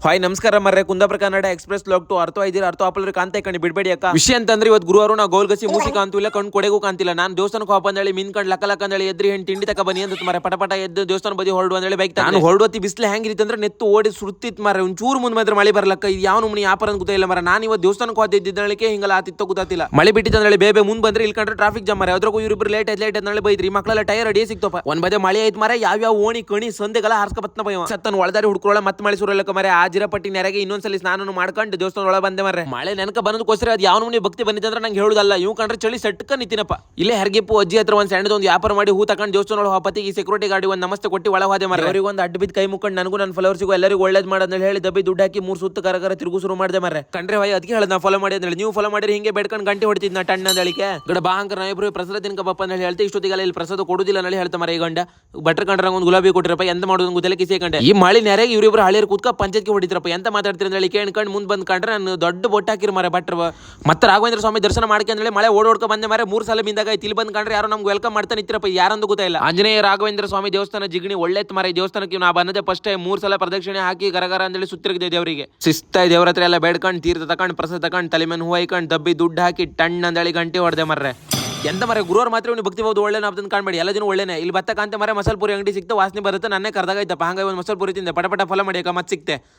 Hi ನಮಸ್ಕಾರ ಮರ್ರೆ. Kundapura Kannada express ಲಾಗ್ ಟು ಅರ್ಥ ಇದ್ದೀರಾ ಅರ್ಥ ಆಪಲ್ರಿ ಕಾಂತ ಕಣಿ ಬಿಡ್ಬೇಡಿ ಅಕ್ಕ. ವಿಷಯ ಅಂತಂದ್ರೆ ಇವತ್ತು ಗುರುವಾರ ನಾವು ಗೋಲ್ಗಸಿ ಮೂಸಿ ಕಾಂತಿಲ್ಲ ಕಣ್ಣು ಕೊಡೆಗೂ ಕಾಂತಿಲ್ಲ ನಾನು ದೇವಸ್ಥಾನಕ್ಕೆ ಕೋಪ ಅಂದೇಳಿ ಮೀನ್ ಕಂಡ್ ಲಕ್ಕ ಲಕ್ಕ ಅಂದೇಳಿ ಎದ್ರಿ ಹೆಣ್ಣು ತಿಂಡಿ ತಕ ಬನ್ನಿ ಅಂತ ಮರೆ ಪಟಪಟ ಪಟ ಎದ್ದು ದೇವಸ್ಥಾನ ಬದಿ ಹೊರಡು ಅಂದೇಳಿ ಬೈಕ್ ನಾನು ಹೊರಡುವತ್ತಿ ಬಿಸಿಲು ಹೆಂಗಿರಿತ್ತು ಅಂದ್ರೆ ನೆತ್ತು ಓಡಿ ಸುರ್ತಿತ್ ಮರ ಒಂಚೂರು ಮುಂದೆ ಮಾತ್ರ ಮಳೆ ಬರಲಕ್ಕ ಇದು ಯಾವ ನಮ್ನಿ ವ್ಯಾಪಾರ ಅಂತ ಗೊತ್ತಿಲ್ಲ ಮರ ನಾನು ಇವತ್ತು ದೇವಸ್ಥಾನಕ್ಕೆ ಹೋದಿದ್ದಕ್ಕೆ ಹಿಂಗಲ್ಲ ಆತಿತ್ತು ಗೊತ್ತಾತಿಲ್ಲ ಮಳೆ ಹೇಳಿ ಬೇಬೆ ಮುಂದೆ ಬಂದ್ರೆ ಇಲ್ಲಿ ಕಂಡ್ರೆ ಟ್ರಾಫಿಕ್ ಜಾಮ್ ಮರ ಅದ್ರಾಗೂ ಇವ್ರಿಬ್ರು ಲೇಟ್ ಆಯ್ತು ಲೇಟ್ ಆಯ್ತು ಬೈದ್ರಿ. ಮಕ್ಕಳೆಲ್ಲ ಟೈರ್ ಅಡಿ ಸಿಕ್ತಪ್ಪ ಒಂದ್ ಬದೇ ಮಳೆ ಆಯ್ತು ಮರ ಯಾವ ಯಾವ ಓಣಿ ಕಣಿ ಸಂದೆಗೆಲ್ಲ ಹಾರ್ಸ್ಕ ಬತ್ನ ಬೈವ ಸತ್ತನ್ ಒಳದಾರಿ ಹುಡ್ಕೊಳ್ಳ ಮತ್ತೆ ಮಳೆ ಸುರಲಕ್ಕ ಮರೆ ಆ ಜಿರಪಟ್ಟಿ ನೆರೆಗೆ ಇನ್ನೊಂದ್ಸಲಿ ಸ್ನಾನ ಮಾಡ್ಕೊಂಡು ದೇವಸ್ಥಾನ ಒಳಗೆ ಬಂದೆ ಮರ್ರೆ. ಮಳೆ ನೆನಕ ಬಂದಕ್ಕೋಸ್ಕರ ಅದು. ಯಾವ ಮುನಿ ಭಕ್ತಿ ಬಂದಿದೆ ಅಂದ್ರೆ ನಂಗೆ ಹೇಳುದಲ್ಲ. ಇವ್ ಕಂಡ್ರೆ ಚಳಿ ಸಟ್ಕ ನಿಂತಿನಪ್ಪ. ಇಲ್ಲೇ ಹರ್ಗಿಪ್ಪು ಅಜ್ಜಿ ಹತ್ರ ಒಂದ್ ಸಣ್ಣದ ಒಂದು ವ್ಯಾಪಾರ ಮಾಡಿ ಹೂ ತಕೊಂಡು ದೇವಸ್ಥಾನ ಒಳಗೆ ಈ ಸೆಕ್ಯೂರಿಟಿ ಗಾಡಿ ಒಂದು ನಮಸ್ತೆ ಕೊಟ್ಟು ಒಳ ಹೋದೆ ಮರ ಅವರಿಗೆ ಒಂದು ಅಡ್ಡ ಬಿದ್ದು ಕೈ ಮುಕ್ಕೊಂಡು ನನಗೂ ನನ್ನ ಫಾಲೋವರ್ಸಿಗೂ ಎಲ್ಲರಿಗೂ ಒಳ್ಳೇದು ಮಾಡೋದ್ ಹೇಳಿ ದಬ್ಬಿ ದುಡ್ಡು ಹಾಕಿ ಮೂರು ಸುತ್ತ ಕರಕರ ತಿರುಗು ಶುರು ಮಾಡಿದೆ ಮರ್ರೆ. ಕಂಡ್ರೆ ಹೊಯ್ ಅದಕ್ಕೆ ಹೇಳದ್ ನಾ ಫಾಲೋ ಮಾಡಿ ಅಂದ್ರೆ ನೀವು ಫಾಲೋ ಮಾಡಿರಿ ಹಿಂಗೆ ಬೇಡ್ಕೊಂಡು ಗಂಟೆ ಹೊಡಿತಿದ್ ನಾ ಟಣ್ಣ ಅಂದಳಿಕೆ ಗಡ ಬಾ ಹಂಗ ನಾ ಇಬ್ರು ಪ್ರಸಾದ ತಿನ್ಕಪ್ಪ ಅಂತ ಹೇಳಿ. ಹೇಳ್ತೆ ಇಷ್ಟೊತ್ತಿಗೆಲ್ಲ ಇಲ್ಲಿ ಪ್ರಸಾದ ಕೊಡುದಿಲ್ಲ ನಳಿ ಹೇಳ್ತಾ ಮರ ಈ ಗಂಡ. ಬಟ್ರ್ ಕಂಡ್ರೆ ಒಂದು ಗುಲಾಬಿ ಕೊಟ್ಟಿರಪ್ಪ ಎಂತ ಮಾಡೋದು ಗೊತ್ತಿಲ್ಲ ಕಿಸೆ ಕಂಡೆ ಈ ಮಳೆ ನೆರೆಗೆ ಇವರಿಬ್ರು ಹಳಿಯರು ಕೂತ್ಕ ಪಂಚಾಯತ್ಗೆ ಹೊಡಿತ್ರಪ್ಪ ಎಂತ ಮಾತಾಡ್ತೀರಿ ಅಂತ ಹೇಳಿ ಕೇಳ್ಕೊಂಡು ಮುಂದೆ ಬಂದು ಕಂಡ್ರೆ ನಾನು ದೊಡ್ಡ ಬೊಟ್ಟ ಹಾಕಿರು ಮರ ಭಟ್ರು. ಮತ್ತೆ ರಾಘವೇಂದ್ರ ಸ್ವಾಮಿ ದರ್ಶನ ಮಾಡ್ಕೊಂಡ್ರೆ ಮಳೆ ಓಡೋಡ್ಕೊ ಬಂದೆ ಮರೆ, ಮೂರು ಸಲ ಬಿಂದಾಗ ಇಲ್ಲಿ ಬಂದ್ ಕಂಡ್ರೆ ಯಾರು ನಮ್ಗೆ ವೆಲ್ಕಮ್ ಮಾಡ್ತಾ ನಿಂತಿರಪ್ಪ ಯಾರಂದು ಗೊತ್ತಿಲ್ಲ ಆಂಜನೇಯ ರಾಘವೇಂದ್ರ ಸ್ವಾಮಿ ದೇವಸ್ಥಾನ ಜಿಗಣಿ ಒಳ್ಳೆತ್ ಮರ ದೇವಸ್ಥಾನಕ್ಕೆ ನಾ ಬಂದದೆ ಫಸ್ಟ್ ಮೂರ್ ಸಲ ಪ್ರದಕ್ಷಿಣೆ ಹಾಕಿ ಗರಗರ ಅಂತೇಳಿ ಸುತ್ತಿರಗಿದೆ ದೇವರಿಗೆ. ಸಿಸ್ತಾ ದೇವ್ರ ಹತ್ರ ಎಲ್ಲ ಬೇಡ್ಕೊಂಡು, ತೀರ್ಥ ತಕೊಂಡು, ಪ್ರಸಾದ ತಕೊಂಡು, ತಲೆ ಮೇಲೆ ಹೂ ಹಾಕೊಂಡು ದಬ್ಬಿ ದುಡ್ಡು ಹಾಕಿ ಟಣ್ ಅಂದೇಳಿ ಗಂಟೆ ಹೊಡೆದೆ ಮರ್ರೆ. ಎಂತ ಮರೆ ಗುರುವಾರ ಮಾತ್ರ ನೀವು ಭಕ್ತಿ ಒಳ್ಳೆ ನಾವು ಕಾಣ್ಬೇಡಿ. ಎಲ್ಲ ದಿನ ಒಳ್ಳೆನೆ. ಇಲ್ಲಿ ಬತ್ತಕ್ಕಂತ ಮರೆ ಮಸಾಲ ಪುರಿ ಅಂಗಡಿ ಸಿಕ್ತ, ವಾಸನೆ ಬರುತ್ತೆ, ನನ್ನೇ ಕರ್ದಾಗೈತಪ್ಪ ಹಂಗಾಗಿ ಒಂದು ಮಸಾಲ ಪುರಿ ತಿಂದೆ. ಪಟಪಟ ಪಟ ಫಲ ಮಾಡಿ ಮತ್ತೆ ಸಿಕ್ತೆ.